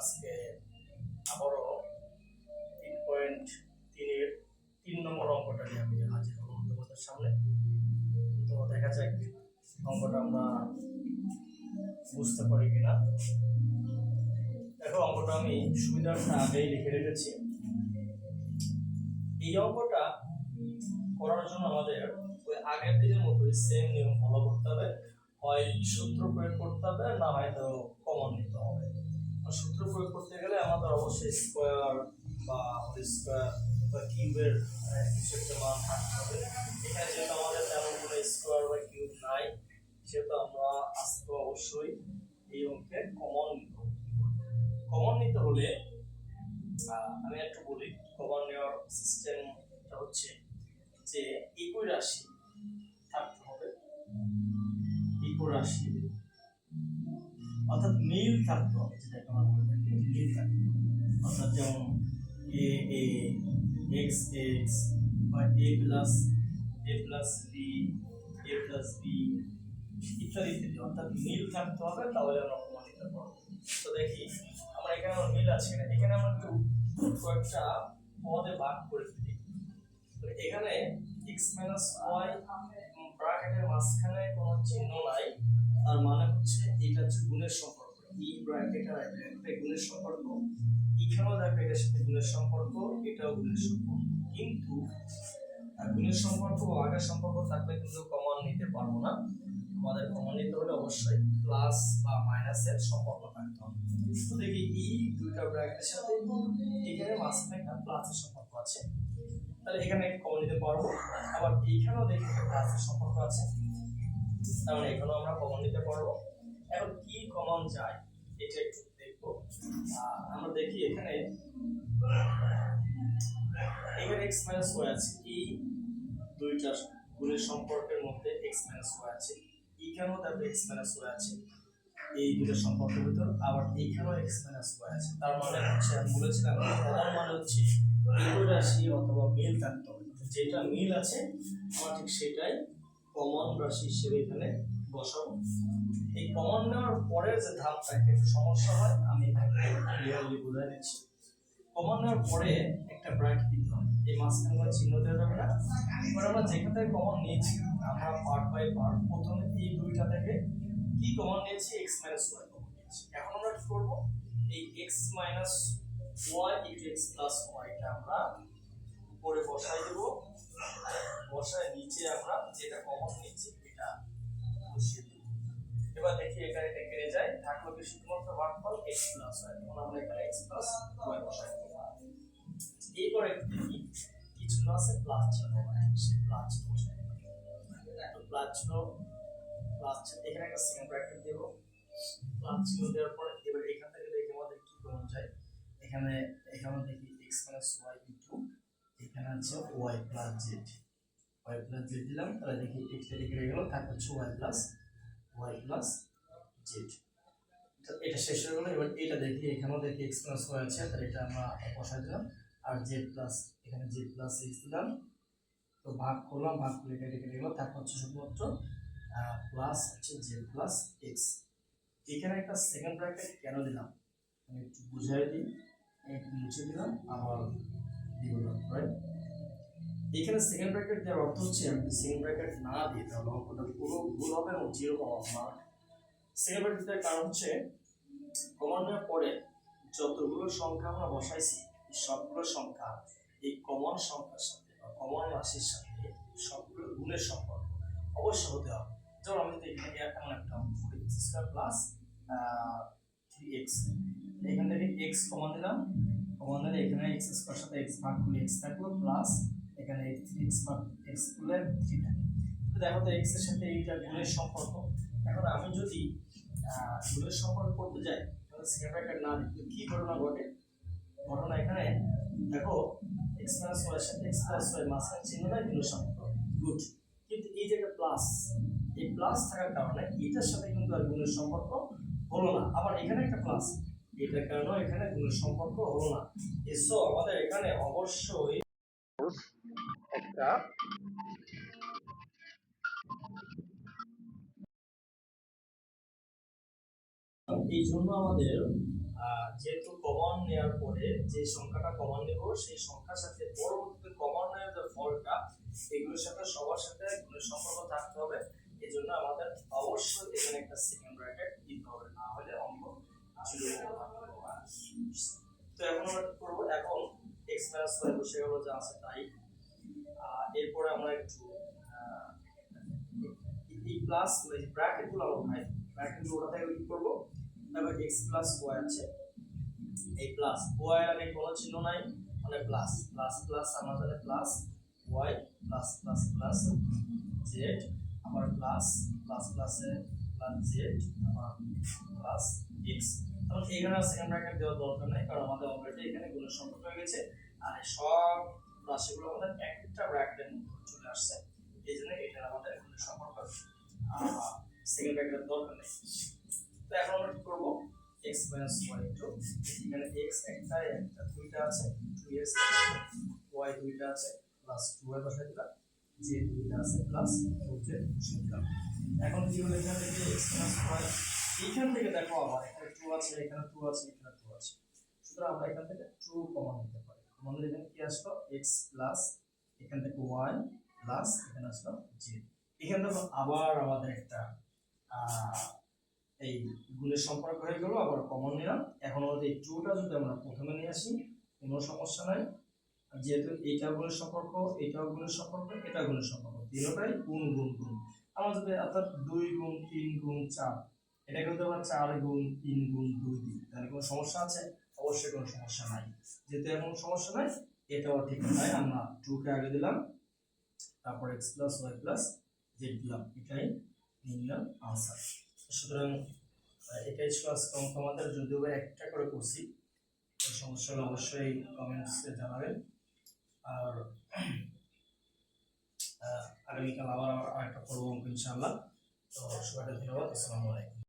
আজকে আবারও তিন পয়েন্ট তিনের তিন নম্বর অঙ্কটা নিয়ে আমি হাজির হব তোমাদের সামনে তো দেখা যাক অঙ্কটা আমরা বুঝতে পারি কিনা দেখো অঙ্কটা আমি সুবিধার্থে আগেই লিখে রেখেছি এই অঙ্কটা করার জন্য আমাদের ওই আগের দিনের মতোই সেম নিয়ম ফলো করতে হবে, হয় সূত্র প্রয়োগ করতে হবে, না হয়তো কমন নিতে হবে। সূত্র প্রয়োগ করতে গেলে আমাদের অবশ্যই স্কোয়ার বা স্কোয়ার বা কিউবের কিছু একটা মান থাকতে হবে। এখানে যেহেতু আমাদের তেমন কোনো স্কোয়ার বা কিউব নাই, সেহেতু আমরা আজকে অবশ্যই এই অঙ্কে কমন নিতে কমন নিতে হলে আমি একটু বলি কমন নেওয়ার সিস্টেমটা হচ্ছে যে একই রাশি রাশি অর্থাৎ মিল থাকতে হবে যেটাকে আমরা বলে থাকি মিল থাকতে। হবে অর্থাৎ যেমন এ এ এক্স এক্স বা a plus a plus b a plus b ইত্যাদি ইত্যাদি। অর্থাৎ মিল থাকতে হবে, তাহলে আমরা প্রমাণ দিতে পারব তো দেখি, আমরা এখানে আমার মিল আছে কিনা? এখানে আমরা একটু কয়েকটা পদে ভাগ করে ফেলি। এখানে x মাইনাস ওয়াই ব্র্যাকেটের মাঝখানে কোনো চিহ্ন নাই। তার মানে হচ্ছে এটা হচ্ছে গুণের সম্পর্ক। ই ব্র্যাকেট আর একটা গুণের সম্পর্ক। এখানেও দেখো এটার সাথে গুণের সম্পর্ক, এটাও গুণের সম্পর্ক। কিন্তু গুণের সম্পর্ক ও আগের সম্পর্ক থাকলে কিন্তু কমন নিতে পারব না। আমাদের কমন নিতে হলে অবশ্যই প্লাস বা মাইনাসের সম্পর্ক থাকতে হবে। দেখি এই দুইটা ব্র্যাকেটের সাথে, এখানে মাঝখানে একটা প্লাসের সম্পর্ক আছে। তাহলে এখানে কমন নিতে পারব আবার এইখানেও দেখি একটা সম্পর্ক আছে। তার মানে এখানেও আমরা কমন নিতে পারব। এখন কি কমন যায়, এটা একটু দেখব। আমরা দেখি এখানে এখানে x মাইনাস ওয়াই আছে, এই দুইটা গুণের সম্পর্কের মধ্যে x মাইনাস ওয়াই আছে। এখানেও দেখো x মাইনাস ওয়াই আছে, এই দুটো সম্পর্কের ভিতর। আবার এইখানেও x মাইনাস ওয়াই আছে। তার মানে হচ্ছে, আমি বলেছিলাম, তার মানে হচ্ছে রাশি অথবা মিল থাকতে হবে। যেটা মিল আছে, আমার ঠিক সেটাই কমন রাশি হিসেবে এখানে বসাবো। এই কমন নেওয়ার পরের যে একটা একটু সমস্যা হয়, আমি ক্লিয়ারলি বুঝাই দিচ্ছি। কমন নেওয়ার পরে একটা ব্র্যাকেট দিতে হবে। এই মাঝখানে কোনো চিহ্ন দেওয়া যাবে না। এবার আমরা যেখান থেকে কমন নিয়েছি, আমরা পার্ট বাই পার্ট প্রথমে এই দুইটা থেকে কি কমন নিয়েছি? এক্স মাইনাস ওয়াই কমন নিয়েছি। এখন আমরা কি করব? এই x minus y x plus ওয়াইটা আমরা উপরে বসাই দেবো। বসায় নিচে আমরা যেটা কমন নিচ্ছি, এটা বসিয়ে দেবো। এবার দেখি এখানে এটা কেটে যায়। থাকল কি শুধুমাত্র ভাগফল x প্লাস হয়। তখন আমরা এখানে x প্লাস y বসাই দেবো। এরপর একটু দেখি কি চিহ্ন আছে প্লাস চিহ্ন সে প্লাস চিহ্ন বসাই তো প্লাস চিহ্ন প্লাস চিহ্ন, এখানে একটা সেকেন্ড ব্র্যাকেট দেবো। প্লাস চিহ্ন দেওয়ার পরে এবার এখান থেকে দেখি আমাদের কি কমন যায়। এখানে এখানে দেখি x প্লাস y ইনটু এখানে আছে y plus z y plus z দিলাম, তাহলে দেখি x টা লিখে গেল তারপর হচ্ছে y plus y plus z তো এটা শেষ হয়ে গেল, এবার এটা দেখি, এখানেও দেখি x প্লাস y আছে, তাহলে এটা আমরা বসাই দিলাম, আর z প্লাস এখানে z প্লাস x দিলাম। তো ভাগ করলাম, ভাগ করে কেটে কেটে গেল তারপর হচ্ছে শুধুমাত্র প্লাস হচ্ছে z প্লাস x এখানে একটা সেকেন্ড ব্র্যাকেট কেন দিলাম? আমি একটু বুঝাই দিই। একটু মুছে দিলাম, আবার দিব রাইট এখানে সেকেন্ড ব্র্যাকেট দেওয়ার অর্থ হচ্ছে আমি সেকেন্ড ব্র্যাকেট না দিই, তাহলে অঙ্কটা পুরো ভুল হবে এবং zero common mark second bracket দেওয়ার কারণ হচ্ছে কমন নেওয়ার পরে যতগুলো সংখ্যা আমরা বসাইছি সবগুলো সংখ্যা, এই কমন সংখ্যার সাথে বা কমন রাশির সাথে সবগুলো গুণের সম্পর্ক অবশ্য হতে হবে। যেমন আমি যদি এখানে এমন একটা অঙ্ক করি প্লাস থ্রি এক্স এখান থেকে এক্স কমন দিলাম। কমন দিলে এখানে এক্স স্কোয়ার সাথে এক্স ভাগ করলে এক্স থাকল প্লাস এখানে থ্রি এক্স ভাগ এক্স করলে থ্রি থাকে তো দেখো তো এক্সের সাথে এইটা গুণের সম্পর্ক। এখন আমি যদি গুণের সম্পর্ক করতে যাই, তাহলে ব্র্যাকেট না দিই কি ঘটনা ঘটে? ঘটনা এখানে, দেখো এক্স প্লাস ওয়াই সাথে এক্স প্লাস ওয়াই মাঝখানে চিহ্ন নাই, গুণের সম্পর্ক। গুড কিন্তু এই যে প্লাস এই প্লাস থাকার কারণে এটার সাথে কিন্তু আর গুণের সম্পর্ক হলো না। আবার এখানে একটা প্লাস এটা কেন এখানে গুণের সম্পর্ক হলো না। সো আমাদের এখানে অবশ্যই একটা এই জন্য আমাদের যেহেতু কমন নেওয়ার পরে যে সংখ্যাটা কমন নেব, সেই সংখ্যার সাথে পরবর্তীতে কমন নেওয়ার যে ফলটা, এগুলোর সাথে সবার সাথে গুণের সম্পর্ক থাকতে হবে। এই জন্য আমাদের অবশ্যই এখানে একটা সেকেন্ড ব্র্যাকেট দিতে হবে, না হলে অঙ্ক আসলে তো এখন আমরা কি করব? এখন এক্স মাইনাস যা আছে তাই। এরপরে আমরা একটু প্লাস এই ব্র্যাকেটগুলো আমরা উঠাই ব্র্যাকেটগুলো উঠাতে কি করব? তারপর এক্স প্লাস ওয়াই আছে। এই প্লাস ওয়াই আগে কোনো চিহ্ন নাই মানে প্লাস প্লাস প্লাস আমরা plus y plus plus plus z আবার প্লাস প্লাস প্লাসে প্লাস জেড আবার প্লাস এক্স তখন এখানে সেকেন্ড ব্র্যাকেট দেওয়ার দরকার নাই, কারণ আমাদের অলরেডি এখানে গুণের সম্পর্ক হয়ে গেছে। আর সব রাশিগুলো আমাদের একটা ব্র্যাকেটের মধ্যে চলে আসছে। এই জন্য এটা আমাদের গুণের সম্পর্ক সেকেন্ড ব্র্যাকেটের দরকার নেই। তো এখন আমরা কি করব? এক্স এখানে এক্স একটা একটা দুইটা আছে টু এক্স ওয়াই দুইটা আছে প্লাস টু বসাই দিলাম যে দুইটা আছে প্লাস টু জে এখন কি হলো এখান এক্স মাইনাস ওয়াই এইখান থেকে দেখো আবার, এখানে টু আছে, এখানে টু আছে, এখানে টু আছে। সুতরাং আমরা এখান থেকে টু কমন নিতে পারি। আমাদের এখানে কি আসলো? এক্স প্লাস এখান থেকে ওয়াই প্লাস এখানে আসলো জে এখান থেকে আবার আমাদের একটা এই গুণের সম্পর্ক হয়ে গেল, আবার কমন নিলাম। এখন আমাদের এই টুটা যদি আমরা প্রথমে নিয়ে আসি, কোনো সমস্যা নাই। যেহেতু এইটা গুণের সম্পর্ক এটাও গুণের সম্পর্ক, এটা গুণের সম্পর্ক। তিনটাই গুণ গুণ গুণ। যদি অর্থাৎ দুই গুণ, তিন গুণ, চার এটা কিন্তু আবার চার গুণ, তিন গুণ, দুই দিই তাহলে কোনো সমস্যা আছে? অবশ্যই কোনো সমস্যা নাই। যেহেতু এমন সমস্যা নাই, এটাও ঠিক তাই আমরা টুকে আগে দিলাম, তারপর x plus y plus z দিলাম। এটাই নিলাম আনসার সুতরাং এটাই ছিল আজকে অঙ্ক আমাদের। যদিও একটা করে করছি সমস্যা হলে অবশ্যই কমেন্টসে জানাবেন। আর আগামীকাল আবার আরেকটা করব ইনশাআল্লাহ। তো সবাইকে ধন্যবাদ। আসসালামু আলাইকুম।